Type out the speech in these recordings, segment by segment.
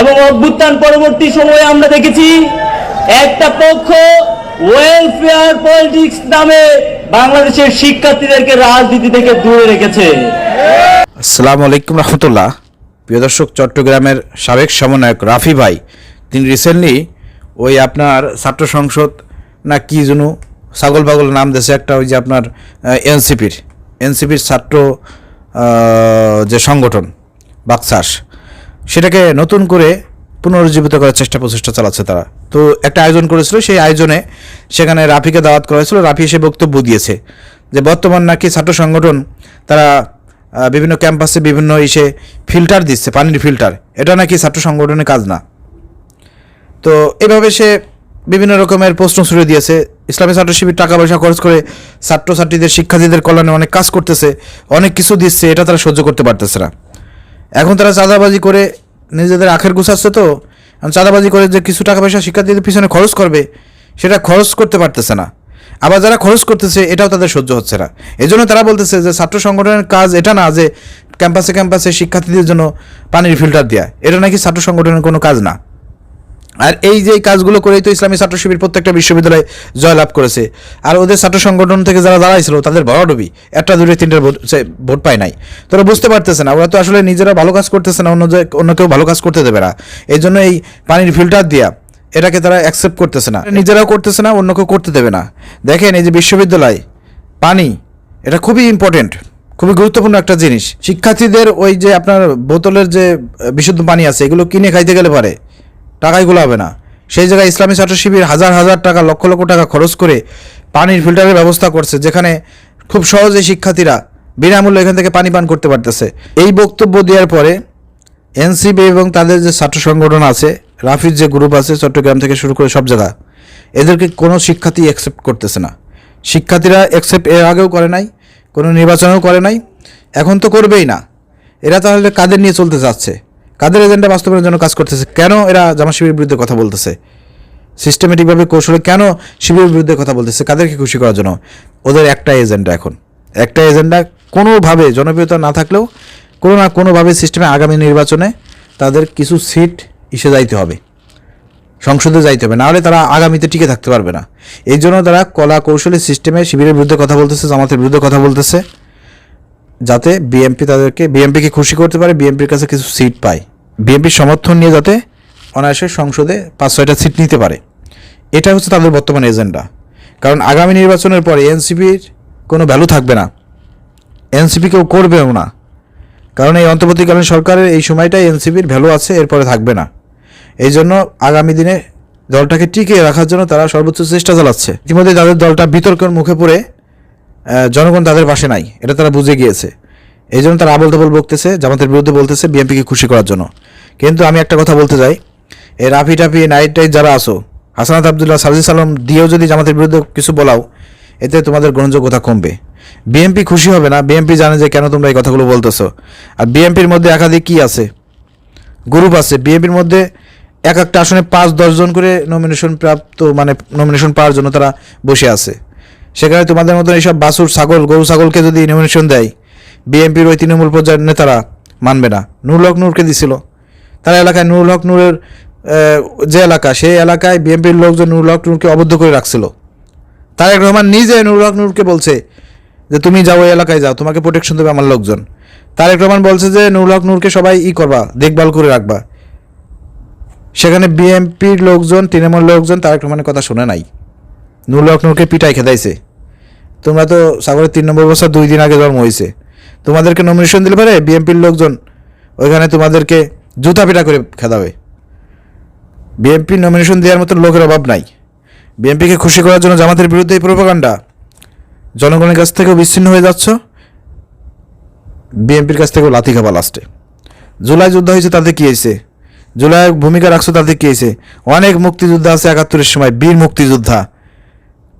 এবং অভ্যুত্থান পরবর্তী সময়ে আমরা দেখেছি, একটা পক্ষ ওয়েলফেয়ার পলিটিক্স নামে বাংলাদেশের শিক্ষার্থীদেরকে রাজনীতি থেকে দূরে রেখেছে। আসসালামু আলাইকুম রহমতুল্লাহ। প্রিয় দর্শক, চট্টগ্রামের সাবেক সমন্বয়ক রাফি ভাই, তিনি রিসেন্টলি ওই আপনার ছাত্র সংসদ না কি যেন ছাগল পাগল নাম দেশে একটা ওই যে আপনার এনসিপির এনসিপির ছাত্র যে সংগঠন, বাকসাস। সেটাকে নতুন করে পুনরুজ্জীবিত করার চেষ্টা প্রচেষ্টা চালাচ্ছে তারা। তো একটা আয়োজন করেছিল, সেই আয়োজনে সেখানে রাফিকে দাওয়াত করা হয়েছিল। রাফি এসে বক্তব্য দিয়েছে যে বর্তমান নাকি ছাত্র সংগঠন তারা বিভিন্ন ক্যাম্পাসে বিভিন্ন ইসে ফিল্টার দিচ্ছে, পানির ফিল্টার। এটা নাকি ছাত্র সংগঠনের কাজ না। তো এভাবে সে বিভিন্ন রকমের প্রশ্ন ছুড়ে দিয়েছে। ইসলামী ছাত্র শিবির টাকা পয়সা খরচ করে ছাত্রছাত্রীদের, শিক্ষার্থীদের কল্যাণে অনেক কাজ করতেছে, অনেক কিছু দিচ্ছে, এটা তারা সহ্য করতে পারতেছে না। এখন তারা চাঁদাবাজি করে নিজেদের আখের গুছাচ্ছে তো? চাঁদাবাজি করে যে কিছু টাকা পয়সা শিক্ষার্থীদের পিছনে খরচ করবে, সেটা খরচ করতে পারতেছে না। আবার যারা খরচ করতেছে, এটাও তাদের সহ্য হচ্ছে না। এই জন্য তারা বলতেছে যে ছাত্র সংগঠনের কাজ এটা না যে ক্যাম্পাসে ক্যাম্পাসে শিক্ষার্থীদের জন্য পানির ফিল্টার দেওয়া এটা নাকি ছাত্র সংগঠনের কোনো কাজ না। আর এই যে কাজগুলো করেই তো ইসলামী ছাত্র শিবির প্রত্যেকটা বিশ্ববিদ্যালয়ে জয়লাভ করেছে। আর ওদের ছাত্র সংগঠন থেকে যারা দাঁড়াইছিল, তাদের ভরাডুবি একটা, দুটো তিনটা ভোট পায় নাই। তোরা বুঝতে পারতেছে না, ওরা তো আসলে নিজেরা ভালো কাজ করতেছে না, অন্য অন্য কেউ ভালো কাজ করতে দেবে না। এই জন্য এই পানির ফিল্টার দিয়া এটাকে তারা অ্যাকসেপ্ট করতেছে না। নিজেরাও করতেছে না, অন্য কেউ করতে দেবে না। দেখেন এই যে বিশ্ববিদ্যালয়, পানি, এটা খুবই ইম্পর্টেন্ট খুবই গুরুত্বপূর্ণ একটা জিনিস। শিক্ষার্থীদের ওই যে আপনার বোতলের যে বিশুদ্ধ পানি আছে, এগুলো কিনে খাইতে গেলে পারে। টাকাইগুলো হবে না। সেই জায়গায় ইসলামী ছাত্র শিবির হাজার হাজার টাকা, লক্ষ লক্ষ টাকা খরচ করে পানির ফিল্টারের ব্যবস্থা করছে, যেখানে খুব সহজে শিক্ষার্থীরা বিনামূল্যে এখান থেকে পানি পান করতে পারতেছে। এই বক্তব্য দেওয়ার পরে এনসিবি এবং তাদের যে ছাত্র সংগঠন আছে, রাফির যে গ্রুপ আছে, চট্টগ্রাম থেকে শুরু করে সব জায়গা, এদেরকে কোনো শিক্ষার্থী অ্যাকসেপ্ট করতেছে না। শিক্ষার্থীরা অ্যাকসেপ্ট এর আগেও করে নাই, কোনো নির্বাচনেও করে নাই, এখন তো করবেই না। এরা তাহলে কাদের নিয়ে চলতে যাচ্ছে কাদের এজেন্ডা বাস্তবায়নের জন্য কাজ করতেছে? কেন এরা জামা শিবিরের বিরুদ্ধে কথা বলতেছে? সিস্টেমেটিকভাবে কৌশলে কেন শিবিরের বিরুদ্ধে কথা বলতেছে? কাদেরকে খুশি করার জন্য? ওদের একটা এজেন্ডা এখন। একটা এজেন্ডা কোনোভাবে জনপ্রিয়তা না থাকলেও কোনো না কোনোভাবে সিস্টেমে আগামী নির্বাচনে তাদের কিছু সিট ইসে যাইতে হবে। সংসদে যাইতে হবে। নাহলে তারা আগামীতে টিকে থাকতে পারবে না। এই জন্য তারা কলা কৌশলী সিস্টেমে শিবিরের বিরুদ্ধে কথা বলতেছে, জামাতের বিরুদ্ধে কথা বলতেছে, যাতে বিএমপি তাদেরকে বিএমপিকে খুশি করতে পারে বিএমপির কাছে কিছু সিট পায়। বিএমপির সমর্থন নিয়ে যাতে অনায়াসে সংসদে পাঁচ, ছয়টা সিট নিতে পারে। এটা হচ্ছে তাদের বর্তমান এজেন্ডা। কারণ আগামী নির্বাচনের পরে এনসিপির কোনো ভ্যালু থাকবে না। এনসিপি কেউ করবেও না। কারণ এই অন্তর্বর্তীকালীন সরকারের এই সময়টাই এনসিপির ভ্যালু আছে, এরপরে থাকবে না। এই জন্য আগামী দিনে দলটাকে টিকিয়ে রাখার জন্য তারা সর্বোচ্চ চেষ্টা চালাচ্ছে। ইতিমধ্যে তাদের দলটা বিতর্কের মুখে পড়ে জনগণ তাদের পাশে নাই, এটা তারা বুঝে গিয়েছে। এই জন্য তারা আবল তাবল বকতেছে, জামাতের বিরুদ্ধে বলতেছে বিএনপিকে খুশি করার জন্য। কিন্তু আমি একটা কথা বলতে চাই, এই রাফি টাফি, নাইট টাইট যারা আসো হাসানাত আবদুল্লাহ সাজিদ আলম দিয়েও যদি জামাতের বিরুদ্ধে কিছু বলাও, এতে তোমাদের গ্রহণযোগ্যতা কমবে। বিএনপি খুশি হবে না, বিএনপি জানে যে কেন তোমরা এই কথাগুলো বলতেছো। আর বিএনপির মধ্যে একাধিক কি আছে? গ্রুপ আছে। বিএনপির মধ্যে এক একটা আসনে পাঁচ দশজন করে নমিনেশন প্রাপ্ত মানে নমিনেশন পাওয়ার জন্য তারা বসে আছে। সেখানে তোমাদের মতন এইসব বাসুর ছাগল, গরু, ছাগলকে যদি নমিনেশন দেয় বিএনপির ওই তৃণমূল পর্যায়ের নেতারা মানবে না। নুরুল হক নূরকে দিছিল। তার এলাকায় নুরুল হক নূরের যে এলাকা, সেই এলাকায় বিএনপির লোকজন নুরুল হক নূরকে অবদ্ধ করে রাখছিল। তারেক রহমান নিজে নুরুল হক নূরকে বলছে যে, তুমি যাও ওই এলাকায় যাও, তোমাকে প্রোটেকশন দেবে আমার লোকজন। তারেক রহমান বলছে যে, নুরুল হক নূরকে সবাই ই করবা, দেখভাল করে রাখবা। সেখানে বিএনপির লোকজন, তৃণমূল লোকজন তারেক রহমানের কথা শুনে নাই। নুরুল হক নূরকে পিটাই খেদাইছে। তোমরা তো সাগরের তিন নম্বর বছর দুই দিন আগে জন্ম হয়েছে তোমাদেরকে নমিনেশন দিলে পারে বিএনপির লোকজন ওইখানে তোমাদেরকে জুতা পিটা করে খেদাবে। বিএনপি নমিনেশন দেওয়ার মতো লোকের অভাব নাই। বিএনপিকে খুশি করার জন্য জামাতের বিরুদ্ধে এই প্রোপাগান্ডা জনগণের কাছ থেকেও বিচ্ছিন্ন হয়ে যাচ্ছ। বিএনপির কাছ থেকেও লাথি খাবা লাস্টে জুলাই যুদ্ধ হয়েছে, তাতে কী হয়েছে? জুলাই ভূমিকা রাখছো, তাতে কী হয়েছে? অনেক মুক্তিযোদ্ধা আছে একাত্তরের সময়, বীর মুক্তিযোদ্ধা।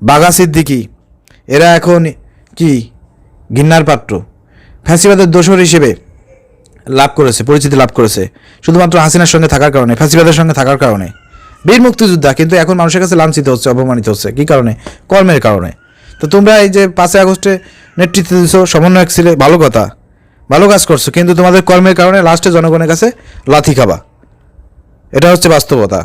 বাঘা সিদ্দিকি, এরা এখন কি? ঘিন্নার পাত্র। ফ্যাসিবাদের দোষর হিসেবে লাভ করেছে, পরিচিতি লাভ করেছে। শুধুমাত্র হাসিনার সঙ্গে থাকার কারণে, ফ্যাসিবাদের সঙ্গে থাকার কারণে। বীর মুক্তিযোদ্ধা, কিন্তু এখন মানুষের কাছে লাঞ্ছিত হচ্ছে, অপমানিত হচ্ছে। কী কারণে? কর্মের কারণে। তো তোমরা এই যে পাঁচই আগস্টে নেতৃত্ব দিচ্ছ সমন্বয়ক ছিলে, ভালো কথা। ভালো কাজ করছ, কিন্তু তোমাদের কর্মের কারণে লাস্টে জনগণের কাছে লাথি খাবা। এটা হচ্ছে বাস্তবতা।